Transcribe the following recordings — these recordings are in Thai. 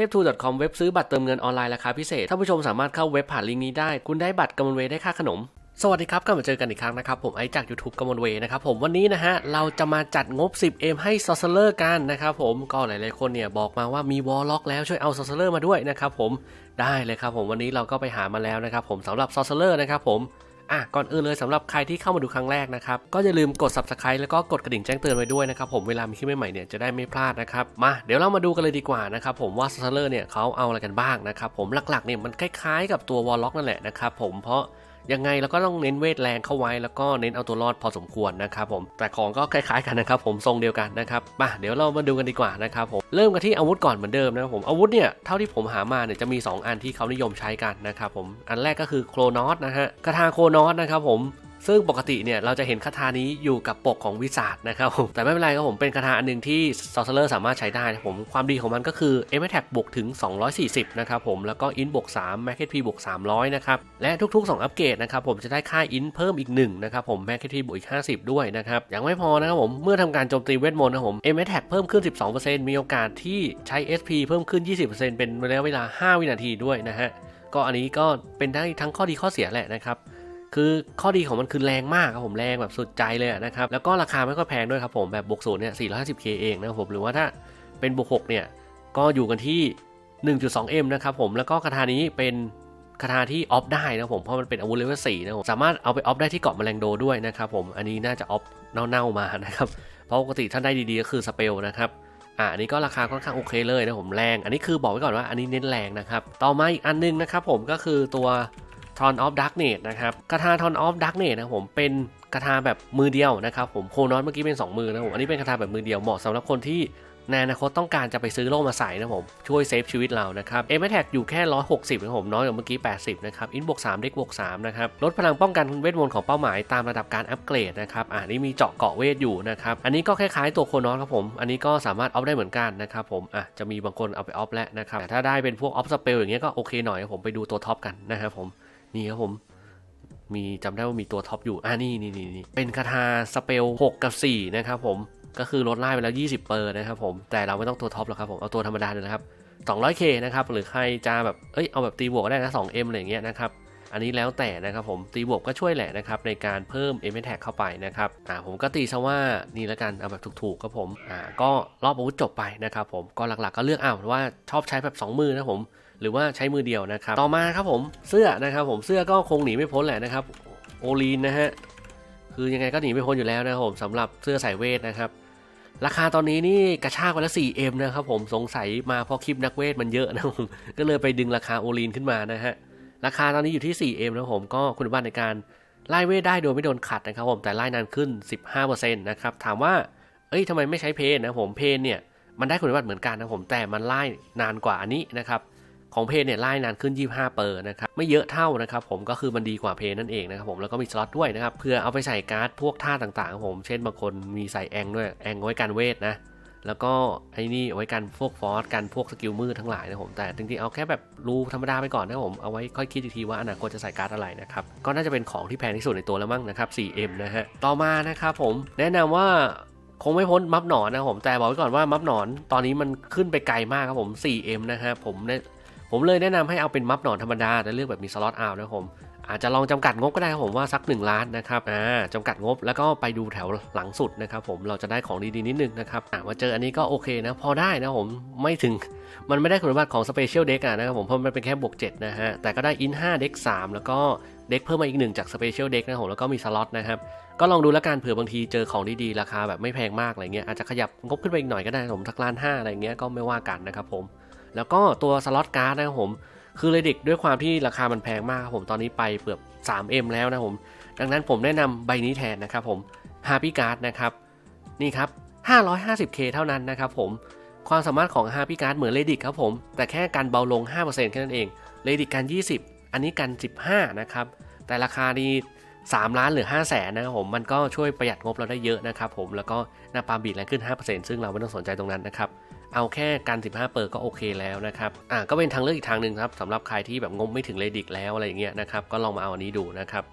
ทพทู .com เว็บซื้อบัตรเติมเงินออนไลน์ราคาพิเศษท่านผู้ชมสามารถเข้าเว็บผ่านลิงก์นี้ได้ คุณได้บัตรกำมลเวย์ได้ค่าขนมสวัสดีครับกลับมาเจอกันอีกครั้งนะครับ ผมไอจาก YouTube กำมลเวย์นะครับผมวันนี้นะฮะ เราจะมาจัดงบ 10M ให้ซอสเซอร์กันนะครับผมก็หลายๆคนเนี่ยบอกมาว่ามีวอลล็อกแล้วช่วยเอาซอสเซอร์มาด้วยนะครับผมได้เลยครับผมวันนี้เราก็ไปหามาแล้วนะครับผมสำหรับซอสเซอร์นะครับผม อะก่อนอื่นเลยสำหรับใครที่เข้ามาดูครั้งแรกนะครับ ก็อย่าลืมกด subscribe แล้วก็กดกระดิ่งแจ้งเตือนไว้ด้วยนะครับผมเวลามีคลิปใหม่ๆเนี่ยจะได้ไม่พลาดนะครับมาเดี๋ยวเรามาดูกันเลยดีกว่านะครับผมว่าซัลเลอร์เนี่ยเขาเอาอะไรกันบ้างนะครับผมหลักๆเนี่ยมันคล้ายๆ กับตัววอลล็อกนั่นแหละนะครับผมเพราะ ยังไงเราก็ต้องเน้นเวทแรงเข้าไว้แล้วก็เน้นเอาตัวรอดพอสมควรนะครับผมแต่ของก็คล้ายๆกันนะครับผมทรงเดียวกันนะครับมาเดี๋ยวเรามาดูกันดีกว่านะครับผมเริ่มกันที่อาวุธก่อนเหมือนเดิมนะครับผมอาวุธเนี่ยเท่าที่ผมหามาเนี่ยจะมี 2 อันที่เขานิยมใช้กันนะครับผมอันแรกก็คือโครนอสนะฮะกระทาโครนอสนะครับผม ซึ่งปกติเนี่ยเราจะเห็นคาถานี้อยู่กับปกของวิสาดนะครับผมแต่ไม่เป็นไรครับผมเป็นคาถาอันหนึ่งที่ซอสเซอร์สามารถใช้ได้นะผมความดีของมันก็คือ m อ t a c บวกถึง 240 นะครับผมแล้วก็อินบวก3 m a c พีบวก300 นะครับ และทุกๆ 2 อัปเกรดนะครับผมจะได้ค่าอินเพิ่มอีก 1 นะครับผม m a c พีบวกอีก 50 ด้วยนะครับ ยังไม่พอนะครับผมเมื่อทำการโจมตีเวทมนต์นะครับผม m อ t a c เพิ่มขึ้น 12%มีโอกาสที่ใช้ SP เพิ่มขึ้น 20%เป็นระยะเวลา 5 วินาทีด้วยนะฮะก็อันนี้ก็เป็นได้ทั้งข้อดีข้อเสียแหละนะครับ คือข้อดีของมันคือแรงมากครับผมแรงแบบสุดใจเลยนะครับ แล้วก็ราคาไม่ค่อยแพงด้วยครับผมแบบบวกศูนย์เนี่ย 450k เองนะครับผม หรือว่าถ้าเป็นบวก6เนี่ย ก็อยู่กันที่ 1.2m นะครับผม แล้วก็คาถานี้เป็นคาถาที่ออฟได้นะครับผม เพราะมันเป็นอาวุธเลเวล4นะครับผม สามารถเอาไปออฟได้ที่เกาะแมลงโดด้วยนะครับผม อันนี้น่าจะออฟเน่าๆมานะครับ เพราะปกติถ้าได้ดีๆก็คือสเปลนะครับอ่าอันนี้ก็ราคาค่อนข้างโอเคเลยนะผมแรง อันนี้คือบอกไว้ก่อนว่าอันนี้เน้นแรงนะครับ ต่อมาอีกอันนึงนะครับผมก็คือตัว ทอนออฟดักเนตนะครับคาถาทอนออฟดักเนตนะผมเป็นคาถาแบบมือเดียวนะครับผมโคนอนเมื่อกี้เป็น 2 มือนะผมอันนี้เป็นคาถาแบบมือเดียวเหมาะสำหรับคนที่ในอนาคตต้องการจะไปซื้อโล่มาใส่นะผมช่วยเซฟชีวิตเรานะครับเอ็มแท็กอยู่แค่ 160นะผมน้อยกว่าเมื่อกี้ 80 นะครับ อินบวก3เด็กบวก3นะครับลดพลังป้องกันเวทมนต์ของเป้าหมายตามระดับการอัปเกรดนะครับอ่านี่มีเจาะเกาะเวทอยู่นะครับ อันนี้ก็คล้ายๆตัวโคนอนครับผม อันนี้ก็สามารถออฟได้เหมือนกันนะครับผมอะจะมีบางคนเอาไปออฟแล้วนะครับแต่ถ้าได้เป็นพวกออฟสเปลอย่างเงี้ยก็โอเคหน่อยผมไปดูตัวท็อปกันนะครับผม นี่ครับผม มีจำได้ว่ามีตัวท็อปอยู่ อ่านี่นี่นี่เป็นคาถาสเปล 6 กับ 4 นะครับผม ก็คือลดไล่ไปแล้ว 20 เปอร์นะครับผม แต่เราไม่ต้องตัวท็อปหรอกครับผม เอาตัวธรรมดาเลยนะครับ 200k นะครับ หรือใครจะแบบ เอ้ย เอาแบบตีบวกก็ได้นะ 2m อะไรอย่างเงี้ยนะครับ อันนี้แล้วแต่นะครับผมตีบวกก็ช่วยแหละนะครับในการเพิ่ม m อ t a g เข้าไปนะครับอ่าผมก็ตีซะว่านี่ล้วกันเอาแบบถูกๆครับผมอ่าก็รอบอาวุธจบไปนะครับผมก็หลักๆก็เลือกเอาว่าชอบใช้แบบ 2 มือนะผมหรือว่าใช้มือเดียวนะครับต่อมาครับผมเสื้อนะครับผมเสื้อก็คงหนีไม่พ้นแหละนะครับโอลีนนะฮะคือยังไงก็หนีไม่พ้นอยู่แล้วนะผมสำหรับเสื้อสายเวทนะครับราคาตอนนี้นี่กระชากไปแล้ว 4M นะครับผมสงสัยมาเพราะคลิปนักเวทมันเยอะนะผมก็เลยไปดึงราคาโอลีนขึ้นมานะฮะ ราคาตอนนี้อยู่ที่ 4M นะผมก็คุณภาพในการไล่เวทได้โดยไม่โดนขัดนะครับผมแต่ไล่นานขึ้น 15%นะครับถามว่าเอ้ยทำไมไม่ใช้เพนนะผมเพนเนี่ยมันได้คุณภาพเหมือนกันนะผมแต่มันไล่นานกว่าอันนี้นะครับของเพนเนี่ยไล่นานขึ้น 25 เปอร์นะครับไม่เยอะเท่านะครับผมก็คือมันดีกว่าเพนนั่นเองนะครับผมแล้วก็มีสล็อตด้วยนะครับเพื่อเอาไปใส่การ์ดพวกท่าต่างๆครับผมเช่นบางคนมีใส่แองด้วยแองไว้การเวทนะ แล้วก็ไอ้นี่เอาไว้กันพวกฟอสกันพวกสกิลมืดทั้งหลายนะผมแต่จริงๆเอาแค่แบบรูธรรมดาไปก่อนนะผมเอาไว้ค่อยคิดอีกทีว่าอนาคตจะใส่การ์ดอะไรนะครับก็น่าจะเป็นของที่แพงที่สุดในตัวแล้วมั้งนะครับ 4M นะฮะต่อมานะครับผมแนะนำว่าคงไม่พ้นมัฟหนอนนะผมแต่บอกไว้ก่อนว่ามัฟหนอนตอนนี้มันขึ้นไปไกลมากครับผม 4M นะฮะผมเนี่ยผมเลยแนะนำให้เอาเป็นมัฟหนอนธรรมดาแต่เลือกแบบมีสล็อตเอานะครับผม อาจจะลองจำกัดงบก็ได้ผมว่าสัก 1 ล้านนะครับอ่าจำกัดงบแล้วก็ไปดูแถวหลังสุดนะครับผมเราจะได้ของดีๆนิดนึงนะครับอ่ามาเจออันนี้ก็โอเคนะพอได้นะผมไม่ถึงมันไม่ได้คุณสมบัติของสเปเชียลเด็กนะครับผมเพราะมันเป็นแค่บวก7นะฮะแต่ก็ได้อิน5เด็ก3แล้วก็เด็กเพิ่มมาอีกหนึ่งจากสเปเชียลเด็กนะผมแล้วก็มีสล็อตนะครับก็ลองดูแล้วกันเผื่อบางทีเจอของดีๆ ราคาแบบไม่แพงมากอะไรเงี้ยอาจจะขยับงบขึ้นไปอีกหน่อยก็ได้ผมทักล้านห้าอะไรเงี้ยก็ไม่ว่ากันนะครับผมแล้วก็ตัวสล็อตการ์ดนะครับผม คือเลยเด็กด้วยความที่ราคามันแพงมากครับผมตอนนี้ไปเกือบ 3M แล้วนะผมดังนั้นผมแนะนำใบนี้แทนนะครับผม Happy Card นะครับนี่ครับ 550k เท่านั้นนะครับผมความสามารถของ Happy Card เหมือนเลดิกครับผม แต่แค่การเบาลง 5%แค่นั้นเองเลดิกกัน 20 อันนี้กัน 15 นะครับ แต่ราคานี้3ล้านหรือ 5 0 0แสนนะครับผม มันก็ช่วยประหยัดงบเราได้เยอะนะครับผม แล้วก็หน้าปาล์มบีดแรงขึ้น 5%ซึ่งเราไม่ต้องสนใจตรงนั้นนะครับ เอาแค่กัน15 เปอร์ก็โอเคแล้วนะครับอ่าก็เป็นทางเลือกอีกทางหนึ่งครับสำหรับใครที่แบบงบไม่ถึงเลดิกแล้วอะไรอย่างเงี้ยนะครับก็ลองมาเอาอันนี้ดูนะครับ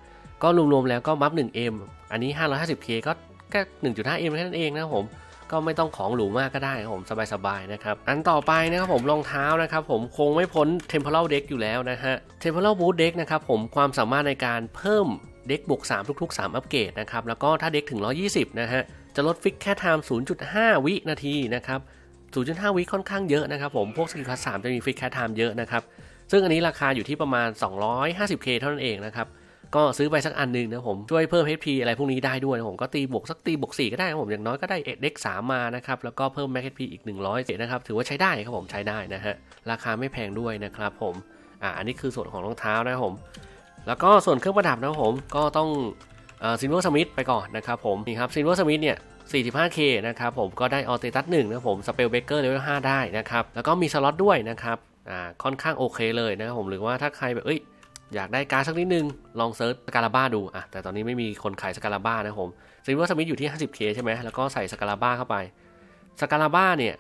ก็รวมๆแล้วก็มัฟ 1M อันนี้ 550k ก็แค่ 1.5M แค่นั้นเองนะครับผมก็ไม่ต้องของหรูมากก็ได้ครับผมสบายๆนะครับ อันต่อไปนะครับผมรองเท้านะครับผมคงไม่พ้น Temporal Deck อยู่แล้วนะฮะ Temporal Boot Deck นะครับผมความสามารถในการเพิ่มเด็กบวก3ทุกๆ 3 อัปเกรดนะครับ แล้วก็ถ้าเด็กถึง 120 นะฮะ จะลดฟิกแค่ไทม์0.5 วินาทีนะครับ 0.5วิค่อนข้างเยอะนะครับผม พวกสกิลคลาส3จะมีฟิกแค่ไทม์เยอะนะครับ ซึ่งอันนี้ราคาอยู่ที่ประมาณ 250k เท่านั้นเองนะครับ ก็ซื้อไปสักอันหนึ่งนะผม ช่วยเพิ่ม HP อะไรพวกนี้ได้ด้วยนะผมก็ตีบวกสักตีบวก4ก็ได้นะผม อย่างน้อยก็ได้เด็ก3มานะครับ แล้วก็เพิ่ม Max HP อีก 100เศษนะครับ ถือว่าใช้ได้ครับผมใช้ได้นะฮะ ราคาไม่แพงด้วยนะครับผม อ่า อันนี้คือส่วนของรองเท้านะครับผม แล้วก็ส่วนเครื่องประดับนะครับผม ก็ต้องซินเวอร์สมิธไปก่อนนะครับผมนี่ครับซินเวอร์สมิธเนี่ย 45k นะครับผมก็ได้ออเตตัส1นะครับผมสเปลเบเกอร์เลเวล5ได้นะครับแล้วก็มีสล็อตด้วยนะครับอ่าค่อนข้างโอเคเลยนะครับผมหรือว่าถ้าใครแบบเอ้ยอยากได้การดสักนิดนึง ลองเซิร์ชสกาลาบ้าดูอะแต่ตอนนี้ไม่มีคนขายสกาลาบ้านะผมซินเวอร์สมิธอยู่ที่ 50k ใช่ไหมแล้วก็ใส่สกาลาบ้าเข้าไปสกาลาบ้าเนี่ย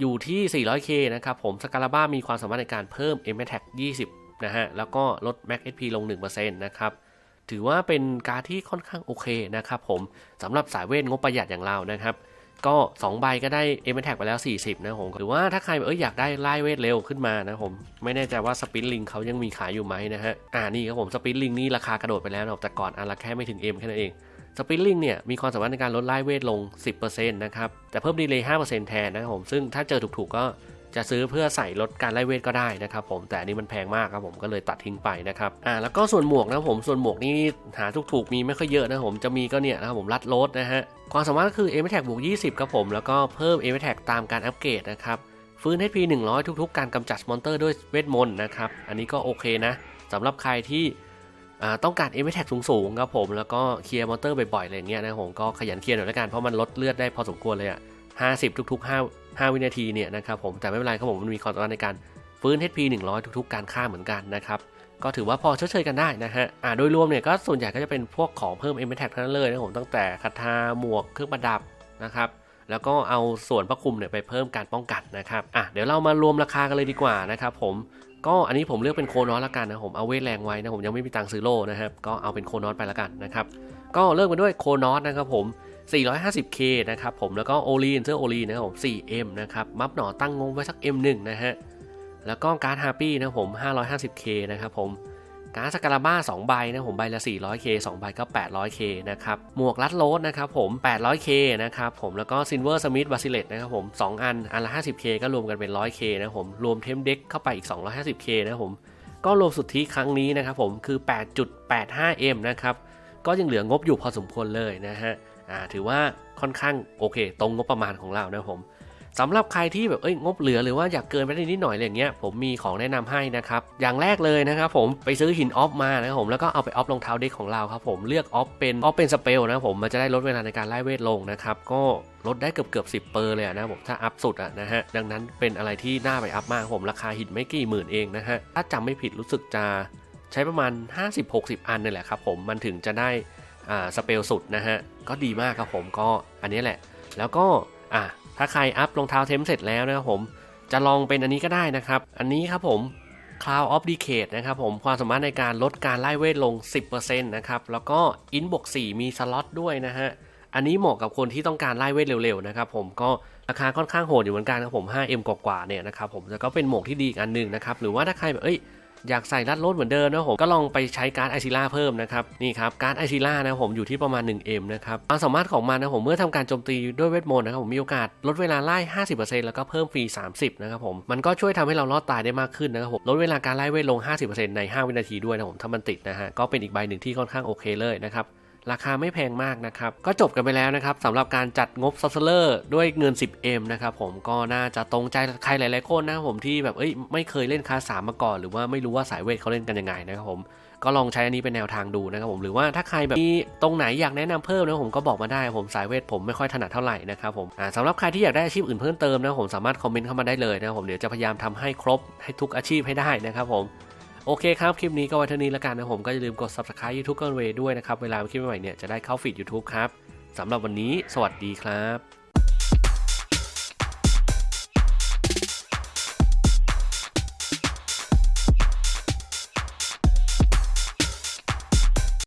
อยู่ที่ 400k นะครับผมสกาลาบ้ามีความสามารถในการเพิ่ม m a t t a c 20 นะฮะ แล้วก็ลด Max HP ลง 1%นะครับ ถือว่าเป็นการที่ค่อนข้างโอเคนะครับผมสำหรับสายเวทงบประหยัดอย่างเรานะครับ ก็ 2 ใบก็ได้ m อ t a c ไปแล้ว 40 นะผมหรือว่าถ้าใครเอออยากได้ไล่เวทเร็วขึ้นมานะผม ไม่แน่ใจว่าสปินลิงเขายังมีขายอยู่ไหมนะฮะอ่านี่ครับผมสปินลิงนี่ราคากระโดดไปแล้วนะแต่ก่อนอันละแค่ไม่ถึง M แค่นั้นเองสปินลิงเนี่ยมีความสามารถในการลดไล่เวทลง 10%นะครับแต่เพิ่มดีเลย์5%แทนนะครับผมซึ่งถ้าเจอถูกๆก็ จะซื้อเพื่อใส่ลดการไล่เวทก็ได้นะครับผมแต่อันนี้มันแพงมากครับผมก็เลยตัดทิ้งไปนะครับอ่าแล้วก็ส่วนหมวกนะผมส่วนหมวกนี่หาถูกๆมีไม่ค่อยเยอะนะผมจะมีก็เนี่ยนะครับผมรัดโลดนะฮะความสามารถก็คือ m t a g บวก20ครับผมแล้วก็เพิ่ม m t a g ตามการอัปเกรดนะครับฟื้น HP 100 ทุก ๆ การกำจัดมอนเตอร์ด้วยเวทมนต์นะครับอันนี้ก็โอเคนะสำหรับใครที่อ่าต้องการ m t a g สูงๆครับผมแล้วก็เคลียร์มอนเตอร์บ่อยๆอะไรเงี้ยนะผมก็ขยันเคลียร์หน่อยละกันเพราะมันลดเลือดได้พอสมควรเลยอะ 50 ทุกๆ 5 5 วินาทีเนี่ยนะครับผมแต่ไม่เป็นไรครับผมมันมีความสามารถในการฟื้น HP 100 ทุกๆ การฆ่าเหมือนกันนะครับก็ถือว่าพอเชยๆกันได้นะฮะอ่าโดยรวมเนี่ยก็ส่วนใหญ่ก็จะเป็นพวกของเพิ่ม m t a g ทั้งนั้นเลยนะผมตั้งแต่คาถาหมวกเครื่องประดับนะครับแล้วก็เอาส่วนประคุมเนี่ยไปเพิ่มการป้องกันนะครับอะเดี๋ยวเรามารวมราคากันเลยดีกว่านะครับผมก็อันนี้ผมเลือกเป็นโคนอสละกันนะผมเอาเวทแรงไว้นะผมยังไม่มีตังค์ซื้อโลนะครับก็เอาเป็นโคนอสไปละกันนะครับก็เริ่มกันด้วยโคนอสนะครับผม 450k นะครับผมแล้วก็โอลีนเสื้อโอลีนนะครับผม 4m นะครับมัฟหนอตั้งงงไว้สัก m1 นะฮะแล้วก็การ์ดฮาร์ปี้นะครับผม 550k นะครับผมการ์ดสกาลาบ้า2ใบนะผมใบละ 400k 2ใบก็ 800k นะครับหมวกลัดโลดนะครับผม 800k นะครับผมแล้วก็ซินเวอร์สมิธบาซิเลตนะครับผม 2 อัน อันละ 50k ก็รวมกันเป็น 100k นะผม รวมเทมเด็กเข้าไปอีก 250k นะครับผม ก็รวมสุทธิครั้งนี้นะครับผมคือ 8.85m นะครับก็ยังเหลืองบอยู่พอสมควรเลยนะฮะ ถือว่าค่อนข้างโอเค ตรงงบประมาณของเรานะผมสำหรับใครที่แบบเอ้ยงบเหลือหรือว่าอยากเกินไปได้นิดหน่อยอะไรเงี้ยผมมีของแนะนำให้นะครับ อย่างแรกเลยนะครับผมไปซื้อหินออฟมานะครับผมแล้วก็เอาไปออฟรองเท้าเด็กของเราครับผมเลือกออฟเป็นออฟเป็นสเปลนะผมมันจะได้ลดเวลาในการไล่เวทลงนะครับก็ลดได้เกือบเกือบสิบเปอร์เลยนะผมถ้าอัพสุดอะนะฮะดังนั้นเป็นอะไรที่น่าไปอัพมากผมราคาหินไม่กี่หมื่นเองนะฮะถ้าจำไม่ผิดรู้สึกจะใช้ประมาณ 50-60 อันนี่แหละครับผมมันถึงจะได้ สเปลสุดนะฮะ ก็ดีมากครับผมก็อันนี้แหละ แล้วก็อะถ้าใครอัพรองเท้าเทมเสร็จแล้วนะครับผมจะลองเป็นอันนี้ก็ได้นะครับ อันนี้ครับผม Cloud of Decay นะครับผมความสามารถในการลดการไล่เวทลง 10%นะครับ แล้วก็อินบวก4มีสล็อตด้วยนะฮะ อันนี้เหมาะกับคนที่ต้องการไล่เวทเร็วๆนะครับผมก็ราคาค่อนข้างโหดอยู่เหมือนกันครับผม 5M กว่าๆเนี่ยนะครับผมแล้วก็เป็นหมวกที่ดีอีกอันหนึ่งนะครับ หรือว่าถ้าใครแบบเอ้ย อยากใส่รัดลดเหมือนเดิมนะผมก็ลองไปใช้การ์ดไอซิล่าเพิ่มนะครับนี่ครับการ์ดไอซิล่านะผมอยู่ที่ประมาณ 1M นะครับความสามารถของมันนะผมเมื่อทำการโจมตีด้วยเวทมนต์นะครับผมมีโอกาสลดเวลาไล่50%แล้วก็เพิ่มฟรี 30นะครับผมมันก็ช่วยทำให้เรารอดตายได้มากขึ้นนะครับผมลดเวลาการไล่เวทลง 50%ใน 5 วินาทีด้วยนะผมถ้ามันติดนะฮะก็เป็นอีกใบหนึ่งที่ค่อนข้างโอเคเลยนะครับ ราคาไม่แพงมากนะครับ ก็จบกันไปแล้วนะครับสำหรับการจัดงบซับเซอร์ด้วยเงิน 10M นะครับผมก็น่าจะตรงใจใครหลาย ๆ คนนะครับผมที่แบบเอ้ยไม่เคยเล่นคาสสามมาก่อน หรือว่าไม่รู้ว่าสายเวทเขาเล่นกันยังไงนะครับผมก็ลองใช้อันนี้เป็นแนวทางดูนะครับผมหรือว่าถ้าใครแบบมีตรงไหนอยากแนะนำเพิ่มนะผมก็บอกมาได้ผมสายเวทผมไม่ค่อยถนัดเท่าไหร่นะครับผมสำหรับใครที่อยากได้อาชีพอื่นเพิ่มเติมนะผมสามารถคอมเมนต์เข้ามาได้เลยนะผมเดี๋ยวจะพยายามทำให้ครบให้ทุกอาชีพให้ได้นะครับผม โอเคครับ คลิปนี้ก็ไว้เท่านี้แล้วกันนะผมก็อย่าลืมกด subscribe YouTube กันเวด้วยนะครับ เวลาคลิปใหม่ๆเนี่ยจะได้เข้าฟีด YouTube ครับสำหรับวันนี้ สวัสดีครับ